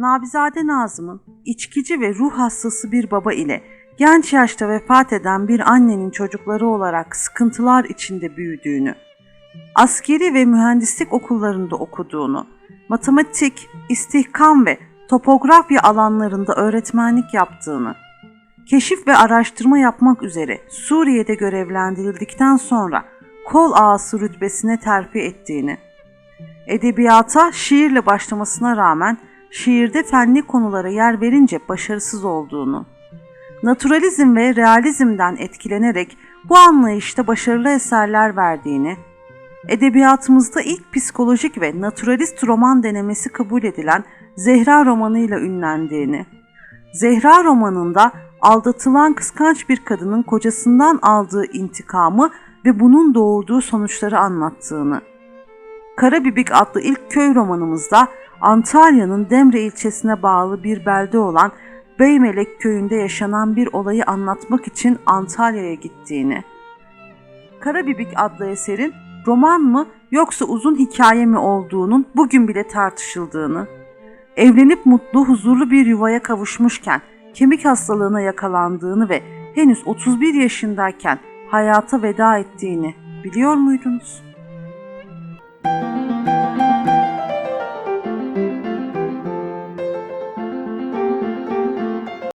Nabizade Nazım'ın içkici ve ruh hastası bir baba ile genç yaşta vefat eden bir annenin çocukları olarak sıkıntılar içinde büyüdüğünü, askeri ve mühendislik okullarında okuduğunu, matematik, istihkam ve topografya alanlarında öğretmenlik yaptığını, keşif ve araştırma yapmak üzere Suriye'de görevlendirildikten sonra kol ağası rütbesine terfi ettiğini, edebiyata şiirle başlamasına rağmen şiirde fenli konulara yer verince başarısız olduğunu, naturalizm ve realizmden etkilenerek bu anlayışta başarılı eserler verdiğini, edebiyatımızda ilk psikolojik ve naturalist roman denemesi kabul edilen Zehra romanıyla ünlendiğini, Zehra romanında aldatılan kıskanç bir kadının kocasından aldığı intikamı ve bunun doğurduğu sonuçları anlattığını, Karabibik adlı ilk köy romanımızda Antalya'nın Demre ilçesine bağlı bir belde olan Beymelek köyünde yaşanan bir olayı anlatmak için Antalya'ya gittiğini, Karabibik adlı eserin roman mı yoksa uzun hikaye mi olduğunun bugün bile tartışıldığını, evlenip mutlu huzurlu bir yuvaya kavuşmuşken kemik hastalığına yakalandığını ve henüz 31 yaşındayken hayata veda ettiğini biliyor muydunuz?